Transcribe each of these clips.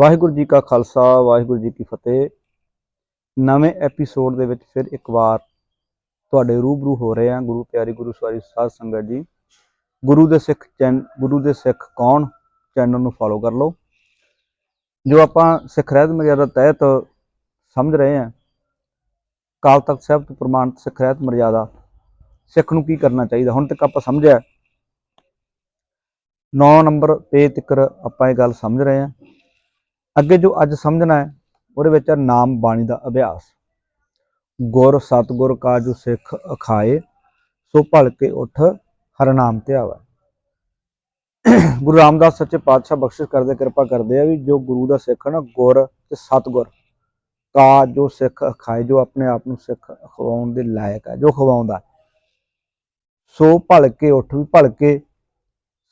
ਵਾਹਿਗੁਰੂ ਜੀ ਕਾ ਖਾਲਸਾ, ਵਾਹਿਗੁਰੂ ਜੀ ਕੀ ਫਤਿਹ। ਨਵੇਂ ਐਪੀਸੋਡ ਦੇ ਵਿੱਚ ਫਿਰ ਇੱਕ ਵਾਰ ਤੁਹਾਡੇ ਰੂਬਰੂ ਹੋ ਰਹੇ ਹਾਂ ਗੁਰੂ ਪਿਆਰੀ ਗੁਰੂ ਸਵਾਰੀ ਸਾਧ ਸੰਗਤ ਜੀ। ਗੁਰੂ ਦੇ ਸਿੱਖ ਚੈਨ, ਗੁਰੂ ਦੇ ਸਿੱਖ ਕੌਣ? ਚੈਨਲ ਨੂੰ ਫੋਲੋ ਕਰ ਲਓ। ਜੋ ਆਪਾਂ ਸਿੱਖ ਰਹਿਤ ਮਰਿਆਦਾ ਤਹਿਤ ਸਮਝ ਰਹੇ ਹਾਂ ਕਾਲ ਤਖਤ ਸਾਹਿਬ ਤੋਂ ਪ੍ਰਮਾਣਿਤ ਸਿੱਖ ਰਹਿਤ ਮਰਿਆਦਾ, ਸਿੱਖ ਨੂੰ ਕੀ ਕਰਨਾ ਚਾਹੀਦਾ? ਹੁਣ ਤੱਕ ਆਪਾਂ ਸਮਝਿਆ। 9 ਨੰਬਰ ਪੇਜ ਤੱਕ ਆਪਾਂ ਇਹ ਗੱਲ ਸਮਝ ਰਹੇ ਹਾਂ। ਅੱਗੇ ਜੋ ਅੱਜ ਸਮਝਣਾ ਹੈ, ਉਹਦੇ ਵਿੱਚ ਹੈ ਨਾਮ ਬਾਣੀ ਦਾ ਅਭਿਆਸ। ਗੁਰ, ਸਤਗੁਰ ਕਾ ਜੋ ਸਿੱਖ ਅਖਾਏ, ਸੋ ਭਲ ਕੇ ਉਠ ਹਰਨਾਮ ਧਿਆਵਾ ਗੁਰੂ ਰਾਮਦਾਸ ਸੱਚੇ ਪਾਤਸ਼ਾਹ ਬਖਸ਼ਿਸ਼ ਕਰਦੇ, ਕਿਰਪਾ ਕਰਦੇ ਆ ਵੀ ਜੋ ਗੁਰੂ ਦਾ ਸਿੱਖ ਹੈ ਨਾ, ਗੁਰ ਤੇ ਸਤਗੁਰ ਕਾ ਜੋ ਸਿੱਖ ਅਖਾਏ, ਜੋ ਆਪਣੇ ਆਪ ਨੂੰ ਸਿੱਖ ਖਵਾਉਣ ਦੇ ਲਾਇਕ ਹੈ ਜੋ ਖਵਾਉਂਦਾ। ਸੋ ਭਲ ਕੇ ਉੱਠ ਵੀ, ਭਲ ਕੇ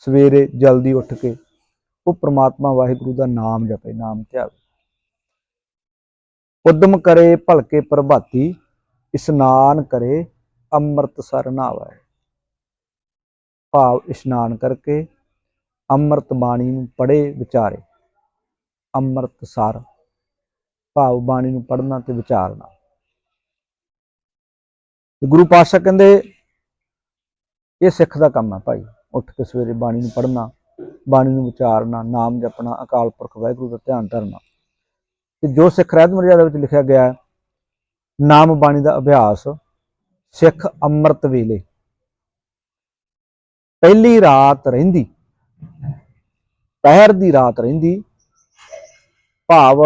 ਸਵੇਰੇ ਜਲਦੀ ਉੱਠ ਕੇ ਉਹ ਪ੍ਰਮਾਤਮਾ ਵਾਹਿਗੁਰੂ ਦਾ ਨਾਮ ਜਪੇ, ਨਾਮ ਧਿਆਵੇ। ਉਦਮ ਕਰੇ, ਭਲਕੇ ਪ੍ਰਭਾਤੀ, ਇਸ਼ਨਾਨ ਕਰੇ, ਅੰਮ੍ਰਿਤ ਸਰ ਨਹਾਵੇ ਭਾਵ ਇਸ਼ਨਾਨ ਕਰਕੇ ਅੰਮ੍ਰਿਤ ਬਾਣੀ ਨੂੰ ਪੜੇ ਵਿਚਾਰੇ। ਅੰਮ੍ਰਿਤ ਸਰ, ਭਾਵ ਬਾਣੀ ਨੂੰ ਪੜਨਾ ਤੇ ਵਿਚਾਰਨਾ। ਗੁਰੂ ਪਾਤਸ਼ਾਹ ਕਹਿੰਦੇ, ਇਹ ਸਿੱਖ ਦਾ ਕੰਮ ਹੈ ਭਾਈ, ਉੱਠ ਕੇ ਸਵੇਰੇ ਬਾਣੀ ਨੂੰ ਪੜਨਾ ਬਾਣੀ ਨੂੰ ਵਿਚਾਰਨਾ ਨਾਮ ਜਪਣਾ, ਅਕਾਲ ਪੁਰਖ ਵਾਹਿਗੁਰੂ ਦਾ ਧਿਆਨ ਧਰਨਾ। ਤੇ ਜੋ ਸਿੱਖ ਰਹਿਤ ਮਰਿਆਦਾ ਵਿੱਚ ਲਿਖਿਆ ਗਿਆ ਹੈ, ਨਾਮ ਬਾਣੀ ਦਾ ਅਭਿਆਸ, ਸਿੱਖ ਅੰਮ੍ਰਿਤ ਵੇਲੇ। ਪਹਿਲੀ ਰਾਤ ਰਹਿੰਦੀ ਪਹਿਰ ਦੀ ਰਾਤ ਰਹਿੰਦੀ, ਭਾਵ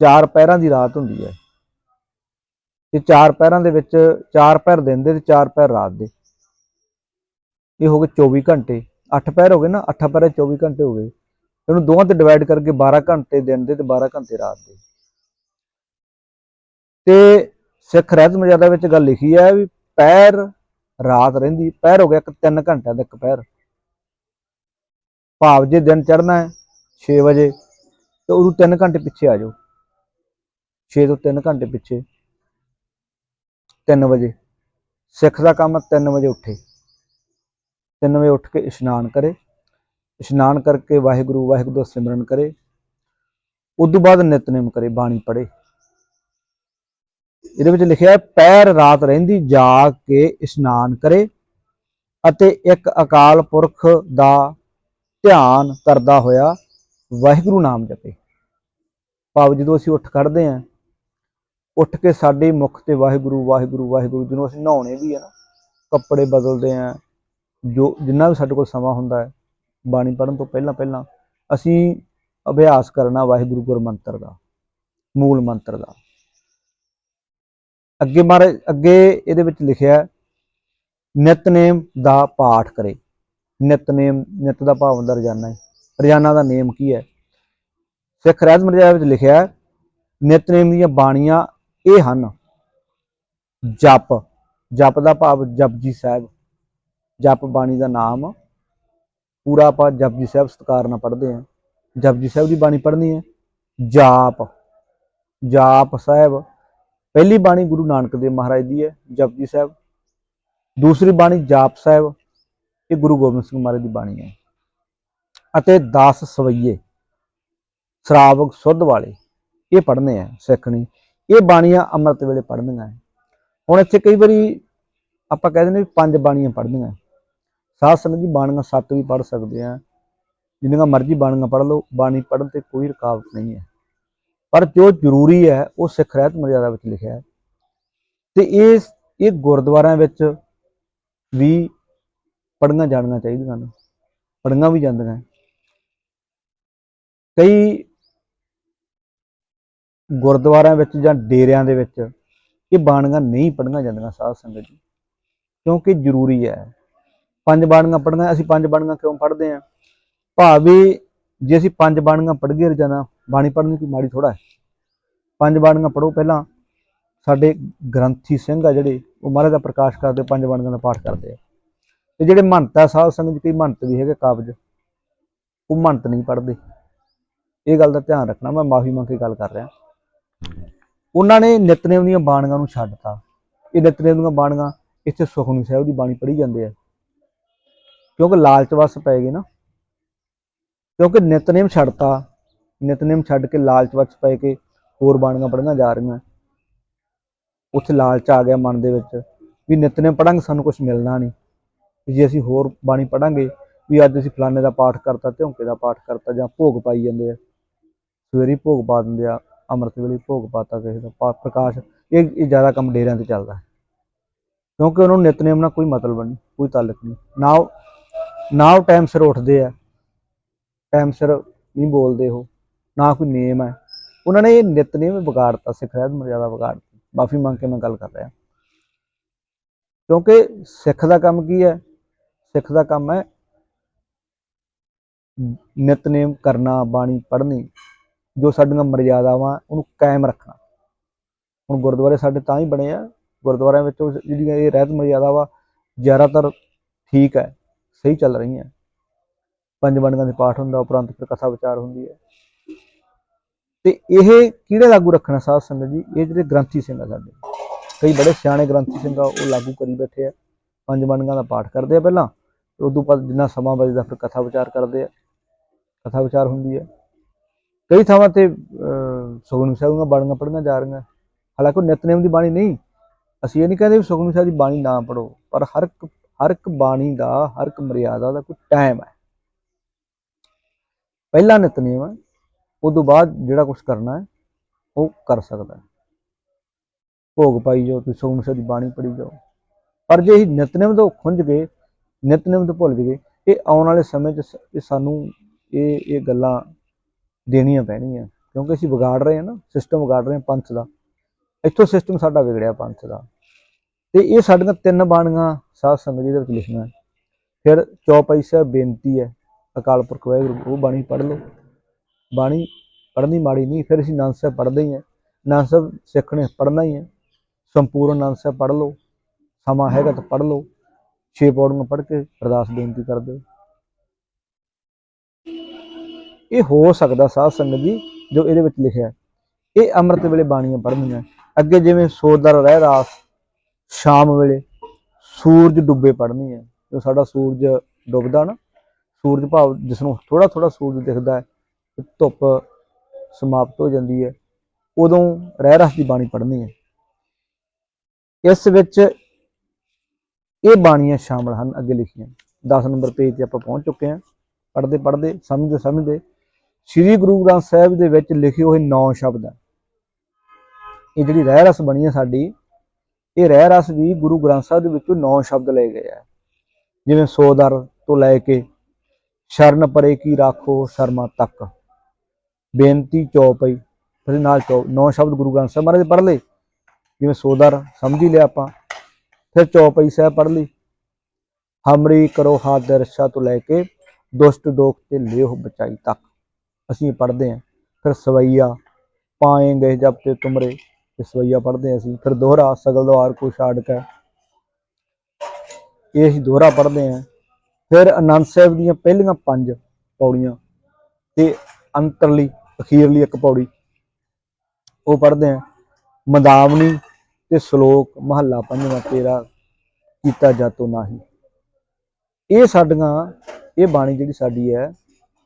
ਚਾਰ ਪਹਿਰਾਂ ਦੀ ਰਾਤ ਹੁੰਦੀ ਹੈ। ਤੇ ਚਾਰ ਪਹਿਰਾਂ ਦੇ ਵਿੱਚ ਚਾਰ ਪਹਿਰ ਦਿਨ ਦੇ ਤੇ ਚਾਰ ਪਹਿਰ ਰਾਤ ਦੇ। ਇਹ ਹੋ ਗਏ 24 ਘੰਟੇ। 8 ਪੈਰ ਹੋ ਗਏ ਨਾ 8 ਪੈਰ 24 ਘੰਟੇ ਹੋ ਗਏ। ਇਹਨੂੰ ਦੋਵਾਂ ਤੇ ਡਿਵਾਈਡ ਕਰਕੇ 12 ਘੰਟੇ ਦਿਨ ਦੇ ਤੇ 12 ਘੰਟੇ ਰਾਤ ਦੇ। ਤੇ ਸਿੱਖ ਰਹਿਤ ਮਰਜ਼ਾਦਾ ਵਿੱਚ ਗੱਲ ਲਿਖੀ ਹੈ ਵੀ ਪੈਰ ਰਾਤ ਰਹਿੰਦੀ, ਪੈਰ ਹੋ ਗਿਆ ਇੱਕ 3 ਘੰਟਿਆਂ ਦਾ ਇੱਕ ਪੈਰ। ਭਾਵ ਜੇ ਦਿਨ ਚੜ੍ਹਨਾ ਹੈ 6 ਵਜੇ, ਤੇ ਉਦੋਂ 3 ਘੰਟੇ ਪਿੱਛੇ ਆ ਜਾਓ। 6 ਤੋਂ 3 ਘੰਟੇ ਪਿੱਛੇ। 3 ਵਜੇ। ਸਿੱਖ ਦਾ ਕੰਮ 3 ਵਜੇ ਉੱਠੇ। 3 ਵਜੇ ਉੱਠ ਕੇ ਇਸ਼ਨਾਨ ਕਰੇ, ਇਸ਼ਨਾਨ ਕਰਕੇ ਵਾਹਿਗੁਰੂ ਵਾਹਿਗੁਰੂ ਦਾ ਸਿਮਰਨ ਕਰੇ, ਉਸ ਤੋਂ ਬਾਅਦ ਨਿਤਨੇਮ ਕਰੇ, ਬਾਣੀ ਪੜੇ ਇਹਦੇ ਵਿੱਚ ਲਿਖਿਆ ਪੈਰ ਰਾਤ ਰਹਿੰਦੀ ਜਾ ਕੇ ਇਸ਼ਨਾਨ ਕਰੇ ਅਤੇ ਇੱਕ ਅਕਾਲ ਪੁਰਖ ਦਾ ਧਿਆਨ ਕਰਦਾ ਹੋਇਆ ਵਾਹਿਗੁਰੂ ਨਾਮ ਜਪੇ। ਭਾਵ ਜਦੋਂ ਅਸੀਂ ਉੱਠ ਖੜਦੇ ਆਂ ਉੱਠ ਕੇ ਸਾਡੇ ਮੁਖ ਤੇ ਵਾਹਿਗੁਰੂ ਵਾਹਿਗੁਰੂ ਵਾਹਿਗੁਰੂ ਜਦੋਂ ਅਸੀਂ ਨਹਾਉਣੇ ਵੀ ਆ ਨਾ, ਕੱਪੜੇ ਬਦਲਦੇ ਆਂ ਜੋ ਜਿੰਨਾ ਵੀ ਸਾਡੇ ਕੋਲ ਸਮਾਂ ਹੁੰਦਾ ਹੈ ਬਾਣੀ ਪੜਨ ਤੋਂ ਪਹਿਲਾਂ ਪਹਿਲਾਂ ਅਸੀਂ ਅਭਿਆਸ ਕਰਨਾ ਵਾਹਿਗੁਰੂ ਗੁਰ ਮੰਤਰ ਦਾ ਮੂਲ ਮੰਤਰ ਦਾ। ਅੱਗੇ ਮਹਾਰਾਜ ਅੱਗੇ ਇਹਦੇ ਵਿੱਚ ਲਿਖਿਆ ਹੈ, ਨਿਤਨੇਮ ਦਾ ਪਾਠ ਕਰੇ। ਨਿਤਨੇਮ ਨਿਤ ਦਾ ਭਾਵ ਹੁੰਦਾ ਰੋਜ਼ਾਨਾ ਹੀ। ਰੋਜ਼ਾਨਾ ਦਾ ਨੇਮ ਕੀ ਹੈ? ਸਿੱਖ ਰਹਿਤ ਮਰਜ਼ਾਦਾ ਵਿੱਚ ਲਿਖਿਆ ਹੈ, ਨਿਤਨੇਮ ਦੀਆਂ ਬਾਣੀਆਂ ਇਹ ਹਨ ਜਪ। ਜਪ ਦਾ ਭਾਵ ਜਪਜੀ ਸਾਹਿਬ ਜਪ ਬਾਣੀ ਦਾ ਨਾਮ। ਪੂਰਾ ਆਪਾਂ ਜਪਜੀ ਸਾਹਿਬ ਸਤਕਾਰ ਨਾਲ ਪੜ੍ਹਦੇ ਹਾਂ। ਜਪਜੀ ਸਾਹਿਬ ਦੀ ਬਾਣੀ ਪੜ੍ਹਨੀ ਹੈ। ਜਾਪ। ਜਾਪ ਸਾਹਿਬ। ਪਹਿਲੀ ਬਾਣੀ ਗੁਰੂ ਨਾਨਕ ਦੇਵ ਮਹਾਰਾਜ ਦੀ ਹੈ ਜਪਜੀ ਸਾਹਿਬ। ਦੂਸਰੀ ਬਾਣੀ ਜਾਪ ਸਾਹਿਬ। ਇਹ ਗੁਰੂ ਗੋਬਿੰਦ ਸਿੰਘ ਮਹਾਰਾਜ ਦੀ ਬਾਣੀ ਹੈ। ਅਤੇ 10 ਸਵਈਏ। ਸ਼ਰਾਵਕ ਸੁੱਧ ਵਾਲੇ। ਇਹ ਪੜ੍ਹਨੇ ਆ ਸਿੱਖਣੀ। ਇਹ ਬਾਣੀਆਂ ਅੰਮ੍ਰਿਤ ਵੇਲੇ ਪੜ੍ਹਨੀਆਂ ਹੈ। ਹੁਣ ਇੱਥੇ ਕਈ ਵਾਰੀ ਆਪਾਂ ਕਹਿੰਦੇ ਨੇ ਵੀ ਪੰਜ ਬਾਣੀਆਂ ਪੜ੍ਹਨੀਆਂ ਸਾਧ ਸੰਗਤ ਜੀ ਬਾਣੀਆਂ ਸੱਤ ਵੀ ਪੜ੍ਹ ਸਕਦੇ ਆ। ਜਿੰਨੀਆਂ ਮਰਜ਼ੀ ਬਾਣੀਆਂ ਪੜ੍ਹ ਲਓ, ਬਾਣੀ ਪੜ੍ਹਨ ਤੇ ਕੋਈ ਰੁਕਾਵਟ ਨਹੀਂ ਹੈ। ਪਰ ਜੋ ਜ਼ਰੂਰੀ ਹੈ, ਉਹ ਸਿੱਖ ਰਹਿਤ ਮਰਜ਼ਾਦਾ ਵਿੱਚ ਲਿਖਿਆ ਹੈ। ਤੇ ਇਹ ਇਹ ਗੁਰਦੁਆਰਿਆਂ ਵਿੱਚ ਵੀ ਪੜ੍ਹੀਆਂ ਜਾਣੀਆਂ ਚਾਹੀਦੀਆਂ ਨੇ ਪੜ੍ਹੀਆਂ ਵੀ ਜਾਂਦੀਆਂ ਕਈ ਗੁਰਦੁਆਰਿਆਂ ਵਿੱਚ ਜਾਂ ਡੇਰਿਆਂ ਦੇ ਵਿੱਚ ਇਹ ਬਾਣੀਆਂ ਨਹੀਂ ਪੜ੍ਹੀਆਂ ਜਾਂਦੀਆਂ ਸਾਧ ਸੰਗਤ ਜੀ। ਕਿਉਂਕਿ ਜ਼ਰੂਰੀ ਹੈ। ਪੰਜ ਬਾਣੀਆਂ ਪੜ੍ਹਨਾ, ਅਸੀਂ ਪੰਜ ਬਾਣੀਆਂ ਕਿਉਂ ਪੜ੍ਹਦੇ ਆਂ ਭਾਵੇਂ, ਜੇ ਅਸੀਂ ਪੰਜ ਬਾਣੀਆਂ ਪੜ੍ਹਗੇ ਰੋਜ਼ਾਨਾ, ਬਾਣੀ ਪੜ੍ਹਨੀ ਕੋਈ ਮਾੜੀ ਥੋੜਾ ਹੈ। ਪੰਜ ਬਾਣੀਆਂ ਪੜ੍ਹੋ ਪਹਿਲਾਂ। ਸਾਡੇ ਗ੍ਰੰਥੀ ਸਿੰਘ ਆ ਜਿਹੜੇ, ਉਹ ਮਹਾਰਾਜ ਦਾ ਪ੍ਰਕਾਸ਼ ਕਰਦੇ, ਪੰਜ ਬਾਣੀਆਂ ਦਾ ਪਾਠ ਕਰਦੇ ਆ। ਤੇ ਜਿਹੜੇ ਮੰਹਤ ਆ, ਸਾਧ ਸੰਗਤ ਜੀ ਕਈ ਮੰਹਤ ਵੀ ਹੈਗੇ ਕਾਬਜ, ਉਹ ਮੰਹਤ ਨਹੀਂ ਪੜ੍ਹਦੇ। ਇਹ ਗੱਲ ਦਾ ਧਿਆਨ ਰੱਖਣਾ, ਮੈਂ ਮਾਫੀ ਮੰਗ ਕੇ ਗੱਲ ਕਰ ਰਿਹਾ। ਉਹਨਾਂ ਨੇ ਨਿਤਨੇਮ ਦੀਆਂ ਬਾਣੀਆਂ ਨੂੰ ਛੱਡਤਾ ਇਹ ਨਿਤਨੇਮ ਦੀਆਂ ਬਾਣੀਆਂ ਇੱਥੇ ਸੁਖਮਨੀ ਸਾਹਿਬ ਦੀ ਬਾਣੀ ਪੜ੍ਹੀ ਜਾਂਦੇ ਆ। ਕਿਉਂਕਿ ਲਾਲਚ ਵਸ ਪੈ ਗਏ ਨਾ। ਕਿਉਂਕਿ ਨਿਤਨੇਮ ਛੱਡਤਾ, ਨਿਤਨੇਮ ਛੱਡ ਕੇ ਲਾਲਚ ਵਿੱਚ ਪੈ ਕੇ ਹੋਰ ਬਾਣੀਆਂ ਪੜ੍ਹੀਆਂ ਜਾ ਰਹੀਆਂ। ਉੱਥੇ ਲਾਲਚ ਆ ਗਿਆ ਮਨ ਦੇ ਵਿੱਚ ਵੀ ਨਿਤਨੇਮ ਪੜਾਂਗੇ ਸਾਨੂੰ ਕੁਝ ਮਿਲਣਾ ਨਹੀਂ। ਜੇ ਅਸੀਂ ਹੋਰ ਬਾਣੀ ਪੜਾਂਗੇ ਵੀ ਅੱਜ ਅਸੀਂ ਫਲਾਣੇ ਦਾ ਪਾਠ ਕਰਤਾ ਧਿਉਂਕੇ ਦਾ ਪਾਠ ਕਰਤਾ, ਜਾਂ ਭੋਗ ਪਾਈ ਜਾਂਦੇ ਆ। ਸਵੇਰੇ ਭੋਗ ਪਾ ਦਿੰਦੇ ਆ, ਅੰਮ੍ਰਿਤ ਵੇਲੇ ਭੋਗ ਪਾਤਾ ਕਿਸੇ ਦਾ। ਪਾ- ਪ੍ਰਕਾਸ਼, ਇਹ ਇਹ ਜ਼ਿਆਦਾ ਕੰਮ ਡੇਰਿਆਂ ਤੇ ਚੱਲਦਾ। ਹੈ ਕਿਉਂਕਿ ਉਹਨਾਂ ਨੂੰ ਨਿਤਨੇਮ ਨਾਲ ਕੋਈ ਮਤਲਬ ਨਹੀਂ, ਕੋਈ ਤਾਲੁਕ ਨਹੀਂ। ਨਾ ਉਹ ਨਾ ਉਹ ਟਾਈਮ ਸਿਰ ਉੱਠਦੇ ਆ। ਟਾਈਮ ਸਿਰ ਨਹੀਂ ਬੋਲਦੇ ਉਹ, ਨਾ ਕੋਈ ਨੇਮ ਹੈ ਉਹਨਾਂ ਨੇ ਇਹ ਨਿਤਨੇਮ ਵਿਗਾੜਤਾ ਸਿੱਖ ਰਹਿਤ ਮਰਜ਼ਾਦਾ ਵਿਗਾੜਤੀ ਮਾਫੀ ਮੰਗ ਕੇ ਮੈਂ ਗੱਲ ਕਰ ਰਿਹਾ। ਕਿਉਂਕਿ ਸਿੱਖ ਦਾ ਕੰਮ ਕੀ ਹੈ? ਸਿੱਖ ਦਾ ਕੰਮ ਹੈ ਨਿਤਨੇਮ ਕਰਨਾ, ਬਾਣੀ ਪੜ੍ਹਨੀ, ਜੋ ਸਾਡੀਆਂ ਮਰਜ਼ਾਦਾਵਾਂ ਉਹਨੂੰ ਕਾਇਮ ਰੱਖਣਾ। ਹੁਣ ਗੁਰਦੁਆਰੇ ਸਾਡੇ ਤਾਂ ਹੀ ਬਣੇ ਆ। ਗੁਰਦੁਆਰਿਆਂ ਵਿੱਚ ਜਿਹੜੀਆਂ ਇਹ ਰਹਿਤ ਮਰਜ਼ਾਦਾ ਵਾ ਜ਼ਿਆਦਾਤਰ ਠੀਕ ਹੈ। ਸਹੀ ਚੱਲ ਰਹੀਆਂ। ਪੰਜ ਬਾਣੀਆਂ ਦੇ ਪਾਠ ਹੁੰਦਾ ਉਪਰੰਤ ਫਿਰ ਕਥਾ ਵਿਚਾਰ ਹੁੰਦੀ ਹੈ। ਤੇ ਇਹ ਕਿਹੜੇ ਲਾਗੂ ਰੱਖਣਾ ਸਾਧ ਸੰਗਤ ਜੀ? ਇਹ ਜਿਹੜੇ ਗ੍ਰੰਥੀ ਸਿੰਘ ਆ ਸਾਡੇ। ਕਈ ਬੜੇ ਸਿਆਣੇ ਗ੍ਰੰਥੀ ਸਿੰਘ ਆ ਉਹ ਲਾਗੂ ਕਰੀ ਬੈਠੇ ਆ। ਪੰਜ ਬਾਣੀਆਂ ਦਾ ਪਾਠ ਕਰਦੇ ਆ ਪਹਿਲਾਂ। ਤੇ ਉਦੋਂ ਬਾਅਦ ਜਿੰਨਾ ਸਮਾਂ ਬਚਦਾ ਫਿਰ ਕਥਾ ਵਿਚਾਰ ਕਰਦੇ ਆ। ਕਥਾ ਵਿਚਾਰ ਹੁੰਦੀ ਹੈ। ਕਈ ਥਾਵਾਂ ਤੇ ਅਹ, ਸੁਖਮਨੀ ਸਾਹਿਬ ਦੀਆਂ ਬਾਣੀਆਂ ਪੜ੍ਹੀਆਂ ਜਾ ਰਹੀਆਂ। ਹਾਲਾਂਕਿ ਨਿਤਨੇਮ ਦੀ ਬਾਣੀ ਨਹੀਂ। ਅਸੀਂ ਇਹ ਨਹੀਂ ਕਹਿੰਦੇ ਵੀ ਸੁਖਮਨੀ ਸਾਹਿਬ ਦੀ ਬਾਣੀ ਨਾ ਪੜੋ ਪਰ ਹਰ ਇੱਕ ਹਰ ਇੱਕ ਬਾਣੀ ਦਾ, ਹਰ ਇੱਕ ਮਰਿਆਦਾ ਦਾ ਕੋਈ ਟਾਈਮ ਹੈ। ਪਹਿਲਾ ਨਿਤਨੇਮ ਹੈ, ਉਦੋਂ ਬਾਅਦ ਜਿਹੜਾ ਕੁਝ ਕਰਨਾ ਹੈ, ਉਹ ਕਰ ਸਕਦਾ ਹੈ। ਭੋਗ ਪਾਈ ਜਾਓ, ਤੁਸੀਂ ਸੁਖਮਨੀ ਸਾਹਿਬ ਦੀ ਬਾਣੀ ਪੜ੍ਹੀ ਜਾਓ। ਪਰ ਜੇ ਇਹ ਨਿਤਨੇਮ ਤੋਂ ਖੁੰਝ ਗਏ ਨਿਤਨੇਮ ਤੋਂ ਭੁੱਲ ਗਏ ਇਹ ਆਉਣ ਵਾਲੇ ਸਮੇਂ 'ਚ ਸ- ਇਹ ਸਾਨੂੰ ਇਹ ਇਹ ਗੱਲਾਂ ਦੇਣੀਆਂ ਪੈਣਗੀਆਂ। ਕਿਉਂਕਿ ਅਸੀਂ ਵਿਗਾੜ ਰਹੇ ਹਾਂ ਨਾ ਸਿਸਟਮ ਵਿਗਾੜ ਰਹੇ ਹਾਂ ਪੰਥ ਦਾ। ਇੱਥੋਂ ਸਿਸਟਮ ਸਾਡਾ ਵਿਗੜਿਆ ਪੰਥ ਦਾ। ਤੇ ਇਹ ਸਾਡੀਆਂ ਤਿੰਨ ਬਾਣੀਆਂ ਸਾਧ ਸੰਗਤ ਜੀ ਦੇ ਵਿੱਚ ਲਿਖਣਾ ਹੈ। ਫਿਰ ਚੌਪਾਈ ਸਾਹਿਬ ਬੇਨਤੀ ਹੈ, ਅਕਾਲ ਪੁਰਖ ਵਾਹਿਗੁਰੂ, ਉਹ ਬਾਣੀ ਪੜ੍ਹ ਲਓ। ਬਾਣੀ ਪੜ੍ਹਨੀ ਮਾੜੀ ਨਹੀਂ, ਫਿਰ ਅਸੀਂ ਆਨੰਦ ਸਾਹਿਬ ਪੜ੍ਹਦੇ ਹੀ ਹਾਂ। ਆਨੰਦ ਸਾਹਿਬ ਸਿੱਖਣੇ ਪੜ੍ਹਨਾ ਹੀ ਹੈ। ਸੰਪੂਰਨ ਆਨੰਦ ਸਾਹਿਬ ਪੜ੍ਹ ਲਓ। ਸਮਾਂ ਹੈਗਾ ਤਾਂ ਪੜ੍ਹ ਲਓ। ਛੇ ਪੌੜੀਆਂ ਪੜ੍ਹ ਕੇ ਅਰਦਾਸ ਬੇਨਤੀ ਕਰ ਦਿਓ। ਇਹ ਹੋ ਸਕਦਾ ਸਾਧ ਸੰਗਤ ਜੀ, ਜੋ ਇਹਦੇ ਵਿੱਚ ਲਿਖਿਆ ਇਹ ਅੰਮ੍ਰਿਤ ਵੇਲੇ ਬਾਣੀਆਂ ਪੜ੍ਹਨੀਆਂ। ਅੱਗੇ ਜਿਵੇਂ ਸੋਦਰ ਰਹਿ ਰਾਸ, ਸ਼ਾਮ ਵੇਲੇ ਸੂਰਜ ਡੁੱਬੇ ਪੜ੍ਹਨੀ ਹੈ। ਜੋ ਸਾਡਾ ਸੂਰਜ ਡੁੱਬਦਾ ਨਾ, ਸੂਰਜ ਭਾਵ ਜਿਸ ਨੂੰ ਥੋੜਾ ਥੋੜਾ ਸੂਰਜ ਦਿਖਦਾ ਹੈ ਧੁੱਪ ਸਮਾਪਤ ਹੋ ਜਾਂਦੀ ਹੈ। ਉਦੋਂ ਰਹਿ ਰਸ ਦੀ ਬਾਣੀ ਪੜ੍ਹਨੀ ਹੈ। ਇਸ ਵਿੱਚ ਇਹ ਬਾਣੀਆਂ ਸ਼ਾਮਲ ਹਨ, ਅੱਗੇ ਲਿਖੀਆਂ। 10 ਨੰਬਰ ਪੇਜ ਤੇ ਆਪਾਂ ਪਹੁੰਚ ਚੁੱਕੇ ਹਾਂ। ਪੜ੍ਹਦੇ ਪੜ੍ਹਦੇ, ਸਮਝਦੇ ਸਮਝਦੇ, ਸ੍ਰੀ ਗੁਰੂ ਗ੍ਰੰਥ ਸਾਹਿਬ ਦੇ ਵਿੱਚ ਲਿਖੇ ਹੋਏ ਨੌ ਸ਼ਬਦ ਹੈ। ਇਹ ਜਿਹੜੀ ਰਹਿ ਰਸ ਬਣੀ ਹੈ ਸਾਡੀ ਇਹ ਰਹਿ ਰਸ ਵੀ ਗੁਰੂ ਗ੍ਰੰਥ ਸਾਹਿਬ ਦੇ ਵਿੱਚੋਂ ਨੌ ਸ਼ਬਦ ਲਏ ਗਏ ਆ। ਜਿਵੇਂ ਸੋਦਰ ਤੋਂ ਲੈ ਕੇ ਸ਼ਰਨ ਪਰੇ ਕੀ ਰਾਖੋ ਸ਼ਰਮਾ ਤੱਕ। ਬੇਨਤੀ ਚੌਪਈ ਫਿਰ ਨਾਲ ਚੌ, ਨੌ ਸ਼ਬਦ ਗੁਰੂ ਗ੍ਰੰਥ ਸਾਹਿਬ ਮਹਾਰਾਜ ਪੜ੍ਹ ਲਏ। ਜਿਵੇਂ ਸੋਦਰ ਸਮਝ ਹੀ ਲਿਆ ਆਪਾਂ, ਫਿਰ ਚੌਪਈ ਸਾਹਿਬ ਪੜ੍ਹ ਲਈ। ਹਮਰੀ ਕਰੋ ਹਾਥ ਦਰਸ਼ਾ ਤੋਂ ਲੈ ਕੇ ਦੁਸ਼ਟ ਦੋਖ ਤੇ ਲਿਓ ਬਚਾਈ ਤੱਕ। ਅਸੀਂ ਪੜ੍ਹਦੇ ਹਾਂ, ਫਿਰ ਸਵਈਆ ਪਾਏਂਗੇ ਜਬ ਤੇ ਤੁਮਰੇ। ਸਵਈਆ ਪੜ੍ਹਦੇ ਹਾਂ ਅਸੀਂ, ਫਿਰ ਦੋਹਰਾ, ਸਗਲ ਦੁਆਰ ਕੋ ਛਾੜ ਕੇ ਇਹ ਅਸੀਂ ਦੋਹਰਾ ਪੜ੍ਹਦੇ ਹਾਂ। ਫਿਰ ਆਨੰਦ ਸਾਹਿਬ ਦੀਆਂ ਪਹਿਲੀਆਂ ਪੰਜ ਪੌੜੀਆਂ ਤੇ ਅੰਤਰਲੀ, ਅਖੀਰਲੀ ਇੱਕ ਪੌੜੀ, ਉਹ ਪੜ੍ਹਦੇ ਹਾਂ। ਮਦਾਵਨੀ ਤੇ ਸ਼ਲੋਕ, ਮਹੱਲਾ ਪੰਜਵਾਂ, ਤੇਰਾ ਕੀਤਾ ਜਾਤੋ ਨਾਹੀ। ਇਹ ਸਾਡੀਆਂ, ਇਹ ਬਾਣੀ ਜਿਹੜੀ ਸਾਡੀ ਹੈ,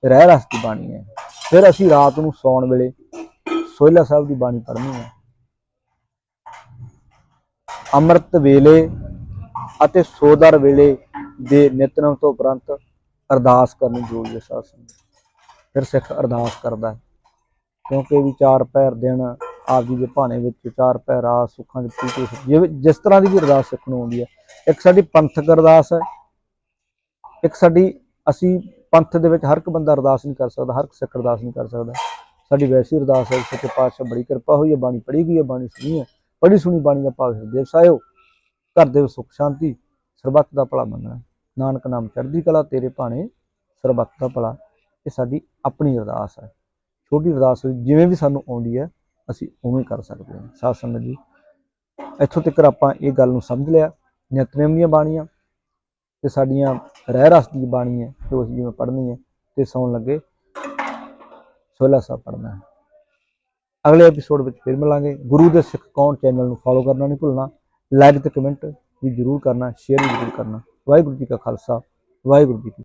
ਰਹਿ ਰਸ ਦੀ ਬਾਣੀ ਹੈ। ਫਿਰ ਅਸੀਂ ਰਾਤ ਨੂੰ ਸੌਣ ਵੇਲੇ ਸੋਹਿਲਾ ਸਾਹਿਬ ਦੀ ਬਾਣੀ ਪੜ੍ਹਨੀ ਹੈ। ਅੰਮ੍ਰਿਤ ਵੇਲੇ ਅਤੇ ਸੋਦਰ ਵੇਲੇ ਦੇ ਨਿਤਨਮ ਤੋਂ ਉਪਰੰਤ ਅਰਦਾਸ ਕਰਨੀ ਜ਼ਰੂਰੀ ਹੈ ਸਾਧ ਸੰਗਤ। ਫਿਰ ਸਿੱਖ ਅਰਦਾਸ ਕਰਦਾ ਹੈ। ਕਿਉਂਕਿ ਵੀ ਚਾਰ ਪੈਰ ਦਿਨ ਆਪ ਜੀ ਦੇ ਭਾਣੇ ਵਿੱਚ ਚਾਰ ਪੈਰ ਆ, ਸੁੱਖਾਂ ਦੇ ਪੀਤੇ ਜਿਵੇਂ ਜਿਸ ਤਰ੍ਹਾਂ ਦੀ ਵੀ ਅਰਦਾਸ ਸਿੱਖ ਨੂੰ ਆਉਂਦੀ ਹੈ। ਇੱਕ ਸਾਡੀ ਪੰਥਕ ਅਰਦਾਸ ਹੈ। ਇੱਕ ਸਾਡੀ ਅਸੀਂ ਪੰਥ ਦੇ ਵਿੱਚ ਹਰ ਇੱਕ ਬੰਦਾ ਅਰਦਾਸ ਨਹੀਂ ਕਰ ਸਕਦਾ, ਹਰ ਇੱਕ ਸਿੱਖ ਅਰਦਾਸ ਨਹੀਂ ਕਰ ਸਕਦਾ। ਸਾਡੀ ਵੈਸੀ ਅਰਦਾਸ ਹੈ ਸੱਚੇ ਪਾਤਸ਼ਾਹ ਬੜੀ ਕਿਰਪਾ ਹੋਈ ਹੈ, ਬਾਣੀ ਪੜ੍ਹੀ ਗਈ ਹੈ, ਬਾਣੀ ਸੁਣੀ ਹੈ। ਬੜੀ ਸੁਣੀ ਬਾਣੀ ਦਾ ਭਾਵ ਹਿਰਦੇ ਵਸਾਇਓ ਘਰ ਦੇ ਵਿੱਚ ਸੁਖ ਸ਼ਾਂਤੀ ਸਰਬੱਤ ਦਾ ਭਲਾ ਮੰਨਣਾ ਨਾਨਕ ਨਾਮ ਚੜ੍ਹਦੀ ਕਲਾ ਤੇਰੇ ਭਾਣੇ ਸਰਬੱਤ ਦਾ ਭਲਾ। ਇਹ ਸਾਡੀ ਆਪਣੀ ਅਰਦਾਸ ਹੈ। ਛੋਟੀ ਅਰਦਾਸ ਹੋਈ, ਜਿਵੇਂ ਵੀ ਸਾਨੂੰ ਆਉਂਦੀ ਹੈ ਅਸੀਂ ਉਵੇਂ ਕਰ ਸਕਦੇ ਹਾਂ। ਸਾਧ ਸੰਗਤ ਜੀ ਇੱਥੋਂ ਤੱਕ ਆਪਾਂ ਇਹ ਗੱਲ ਨੂੰ ਸਮਝ ਲਿਆ। ਨਿਤਨੇਮ ਦੀਆਂ ਬਾਣੀਆਂ ਤੇ ਸਾਡੀਆਂ ਰਹਿ ਰਸ ਦੀ ਬਾਣੀ ਹੈ ਜੋ ਅਸੀਂ ਜਿਵੇਂ ਪੜ੍ਹਨੀ ਹੈ ਤੇ ਸੌਣ ਲੱਗੇ ਸੋਲਾ ਸਾਹਿਬ ਪੜ੍ਹਨਾ ਹੈ। ਅਗਲੇ ਐਪੀਸੋਡ ਵਿੱਚ ਫਿਰ ਮਿਲਾਂਗੇ। ਗੁਰੂ ਦੇ ਸਿੱਖ ਕੌਣ ਚੈਨਲ ਨੂੰ ਫੋਲੋ ਕਰਨਾ ਨਹੀਂ ਭੁੱਲਣਾ ਲਾਈਕ ਤੇ ਕਮੈਂਟ ਵੀ ਜਰੂਰ ਕਰਨਾ ਸ਼ੇਅਰ ਵੀ ਜਰੂਰ ਕਰਨਾ। ਵਾਹਿਗੁਰੂ ਜੀ ਕਾ ਖਾਲਸਾ, ਵਾਹਿਗੁਰੂ ਜੀ ਕੀ